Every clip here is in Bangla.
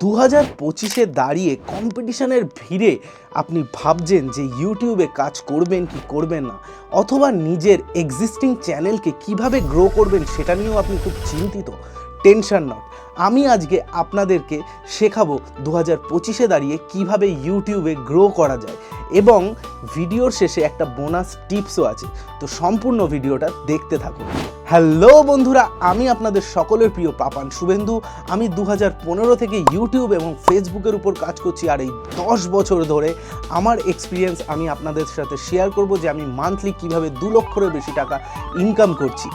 দু হাজার পঁচিশে দাঁড়িয়ে কম্পিটিশনের ভিড়ে আপনি ভাবছেন যে ইউটিউবে কাজ করবেন কি করবেন না? অথবা নিজের এক্সিস্টিং চ্যানেলকে কীভাবে গ্রো করবেন সেটা নিয়েও আপনি খুব চিন্তিত। টেনশন নট আমি আজকে আপনাদেরকে শেখাবো দু হাজার পঁচিশে দাঁড়িয়ে কীভাবে ইউটিউবে গ্রো করা যায়। এবং ভিডিওর শেষে একটা বোনাস টিপসও আছে। তো সম্পূর্ণ ভিডিওটা দেখতে থাকুন। হ্যালো বন্ধুরা, আমি আপনাদের সকলের প্রিয় পাপান শুভেন্দু। আমি দু পনেরো থেকে ইউটিউব এবং ফেসবুকের উপর কাজ করছি আর এই দশ বছর ধরে আমার এক্সপিরিয়েন্স আমি আপনাদের সাথে শেয়ার করব যে আমি মান্থলি কীভাবে দু লক্ষের বেশি টাকা ইনকাম করছি।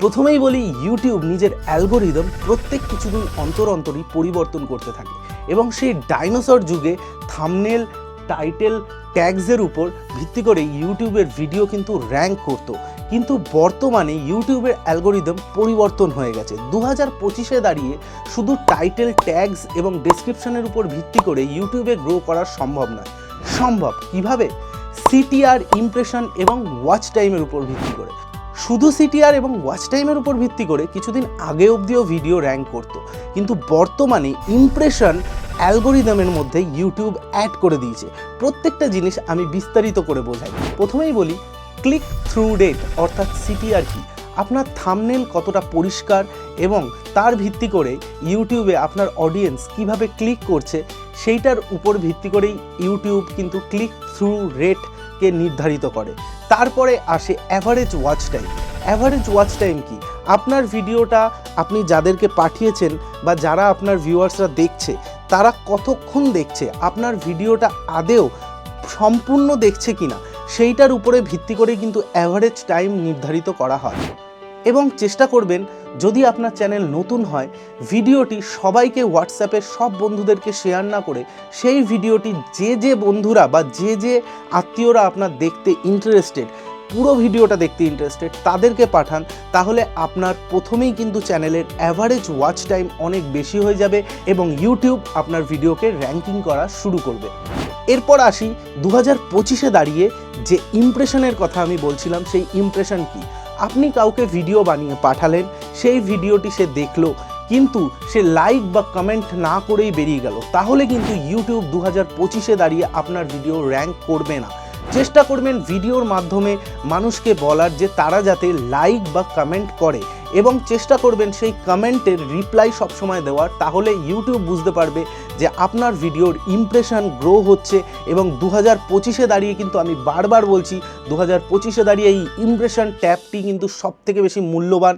প্রথমেই বলি, ইউটিউব নিজের অ্যালগোরিদম প্রত্যেক কিছুদিন অন্তর অন্তরই পরিবর্তন করতে থাকে এবং সেই ডাইনোসর যুগে থামনেল টাইটেল ট্যাগসের উপর ভিত্তি করে ইউটিউবের ভিডিও কিন্তু র্যাঙ্ক করতো। কিন্তু বর্তমানে ইউটিউবের অ্যালগোরিদম পরিবর্তন হয়ে গেছে। দু হাজার পঁচিশে দাঁড়িয়ে শুধু টাইটেল ট্যাগস এবং ডেসক্রিপশনের উপর ভিত্তি করে ইউটিউবে গ্রো করা সম্ভব নয়। সম্ভব কীভাবে? সিটিআর ইমপ্রেশন এবং ওয়াচ টাইমের উপর ভিত্তি করে। শুধু সিটিআর এবং ওয়াচ টাইমের উপর ভিত্তি করে কিছুদিন আগে অবধিও ভিডিও র্যাঙ্ক করতো। কিন্তু বর্তমানে ইমপ্রেশন অ্যালগোরিদমের মধ্যে ইউটিউব অ্যাড করে দিয়েছে। প্রত্যেকটা জিনিস আমি বিস্তারিত করে বোঝাই। প্রথমেই বলি ক্লিক থ্রু রেট অর্থাৎ সিটিআর কি? আপনার থামনেল কতটা পরিষ্কার এবং তার ভিত্তি করে ইউটিউবে আপনার অডিয়েন্স কীভাবে ক্লিক করছে, সেইটার উপর ভিত্তি করেই ইউটিউব কিন্তু ক্লিক থ্রু রেটকে নির্ধারিত করে। তারপরে আসে average watch time average watch time কি? আপনার ভিডিওটা আপনি যাদেরকে পাঠিয়েছেন বা যারা আপনার ভিউয়ার্সরা দেখছে, তারা কতক্ষণ দেখছে? আপনার ভিডিওটা আদেও সম্পূর্ণ দেখছে কিনা? সেইটার উপরে ভিত্তি করে কিন্তু অ্যাভারেজ টাইম নির্ধারিত করা হয়। এবং চেষ্টা করবেন, যদি আপনার চ্যানেল নতুন হয়, ভিডিওটি সবাইকে হোয়াটসঅ্যাপে সব বন্ধুদেরকে শেয়ার না করে সেই ভিডিওটি যে যে বন্ধুরা বা যে যে আত্মীয়রা আপনার দেখতে ইন্টারেস্টেড পুরো ভিডিওটা দেখতে ইন্টারেস্টেড তাদেরকে পাঠান, তাহলে আপনার প্রথমেই কিন্তু চ্যানেলের অ্যাভারেজ ওয়াচ টাইম অনেক বেশি হয়ে যাবে এবং ইউটিউব আপনার ভিডিওকে র্যাঙ্কিং করা শুরু করবে। এরপর আসি দু হাজার পঁচিশে দাঁড়িয়ে যে ইমপ্রেশনের কথা আমি বলছিলাম, সেই ইমপ্রেশন কি? আপনি কাউকে ভিডিও বানিয়ে পাঠালেন, সেই ভিডিওটি সে দেখল, কিন্তু সে লাইক বা কমেন্ট না করেই বেরিয়ে গেল। তাহলে কিন্তু ইউটিউব দু হাজার পঁচিশে দাঁড়িয়ে আপনার ভিডিও র্যাঙ্ক করবে না। চেষ্টা করবেন ভিডিওর মাধ্যমে মানুষকে বলার যে তারা যাতে লাইক বা কমেন্ট করে। এবং চেষ্টা করবেন সেই কমেন্টের রিপ্লাই সবসময় দেওয়ার, তাহলে ইউটিউব বুঝতে পারবে যে আপনার ভিডিওর ইমপ্রেশন গ্রো হচ্ছে এবং দু হাজার পঁচিশে দাঁড়িয়ে কিন্তু আমি বারবার বলছি, দু হাজার পঁচিশে দাঁড়িয়ে এই ইমপ্রেশন ট্যাবটি কিন্তু সব থেকে বেশি মূল্যবান।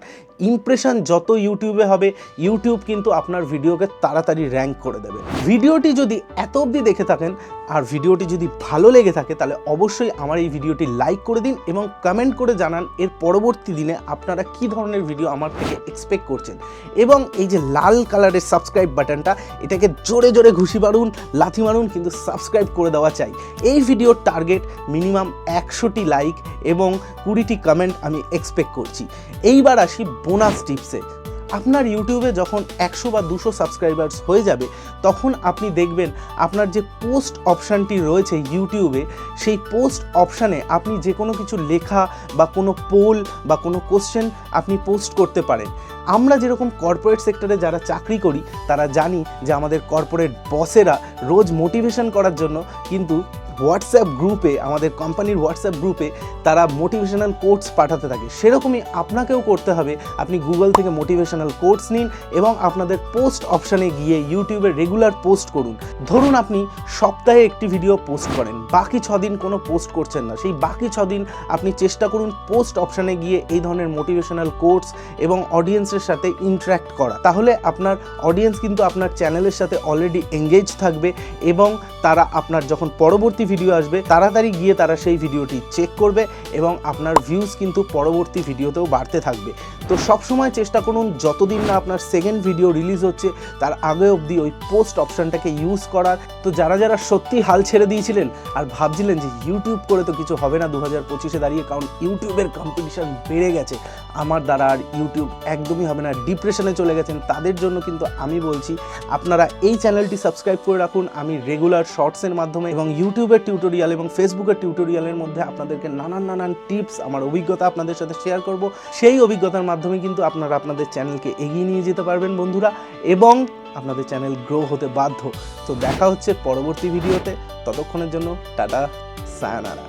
ইমপ্রেশন যত ইউটিউবে হবে ইউটিউব কিন্তু আপনার ভিডিওকে তাড়াতাড়ি র্যাঙ্ক করে দেবে। ভিডিওটি যদি এত অবধি দেখে থাকেন, আর ভিডিওটি যদি ভালো লেগে থাকে, তাহলে অবশ্যই আমার এই ভিডিওটি লাইক করে দিন এবং কমেন্ট করে জানান, এর পরবর্তী দিনে আপনারা কী ধরনের ভিডিও আমার থেকে এক্সপেক্ট করছেন। এবং এই যে লাল কালারের সাবস্ক্রাইব বাটনটা, এটাকে জোরে জোরে ঘুষি মারুন, লাথি মারুন, কিন্তু সাবস্ক্রাইব করে দেওয়া চাই। এই ভিডিওর টার্গেট মিনিমাম একশোটি লাইক এবং কুড়িটি কমেন্ট আমি এক্সপেক্ট করছি। এইবার আসি বোনাস টিপসে আপনার ইউটিউবে যখন একশো বা দুশো সাবস্ক্রাইবার্স হয়ে যাবে, তখন আপনি দেখবেন আপনার যে পোস্ট অপশানটি রয়েছে ইউটিউবে, সেই পোস্ট অপশানে আপনি যে কোনো কিছু লেখা বা কোনো পোল বা কোনো কোশ্চেন আপনি পোস্ট করতে পারেন। আমরা যেরকম কর্পোরেট সেক্টরে যারা চাকরি করি, তারা জানি যে আমাদের কর্পোরেট বসেরা রোজ মোটিভেশন করার জন্য কিন্তু হোয়াটসঅ্যাপ গ্রুপে আমাদের কোম্পানির হোয়াটসঅ্যাপ গ্রুপে তারা মোটিভেশনাল কোর্স পাঠাতে থাকে। সেরকমই আপনাকেও করতে হবে। আপনি গুগল থেকে মোটিভেশনাল কোর্স নিন এবং আপনাদের পোস্ট অপশানে গিয়ে ইউটিউবে রেগুলার পোস্ট করুন। ধরুন আপনি সপ্তাহে একটি ভিডিও পোস্ট করেন, বাকি ছদিন কোনো পোস্ট করছেন না। সেই বাকি ছদিন আপনি চেষ্টা করুন পোস্ট অপশানে গিয়ে এই ধরনের মোটিভেশনাল কোর্স এবং অডিয়েন্সের সাথে ইন্টারাক্ট করা। তাহলে আপনার অডিয়েন্স কিন্তু আপনার চ্যানেলের সাথে অলরেডি এঙ্গেজ থাকবে এবং তারা আপনার যখন পরবর্তী ভিডিও আসবে, তাড়াতাড়ি গিয়ে তারা সেই ভিডিওটি চেক করবে এবং আপনার ভিউজ কিন্তু পরবর্তী ভিডিওতেও বাড়তে থাকবে। তো সবসময় চেষ্টা করুন, যতদিন না আপনার সেকেন্ড ভিডিও রিলিজ হচ্ছে, তার আগে অবধি ওই পোস্ট অপশানটাকে ইউজ করার। তো যারা যারা সত্যি হাল ছেড়ে দিয়েছিলেন আর ভাবছিলেন যে ইউটিউব করে তো কিছু হবে না দু হাজার পঁচিশে দাঁড়িয়ে, কারণ ইউটিউবের কম্পিটিশন বেড়ে গেছে, আমার দ্বারা আর ইউটিউব একদমই হবে না। ডিপ্রেশনে চলে গেছেন, তাদের জন্য কিন্তু আমি বলছি, আপনারা এই চ্যানেলটি সাবস্ক্রাইব করে রাখুন। আমি রেগুলার শর্টসের মাধ্যমে এবং ইউটিউবের টিউটোরিয়াল এবং ফেসবুকের টিউটোরিয়ালের মধ্যে আপনাদেরকে নানান নানান টিপস আমার অভিজ্ঞতা আপনাদের সাথে শেয়ার করব। সেই অভিজ্ঞতার মাধ্যমে কিন্তু আপনারা আপনাদের চ্যানেলকে এগিয়ে নিয়ে যেতে পারবেন বন্ধুরা, এবং আপনাদের চ্যানেল গ্রো হতে বাধ্য। তো দেখা হচ্ছে পরবর্তী ভিডিওতে। ততক্ষণের জন্য টাটা, সায়নারা।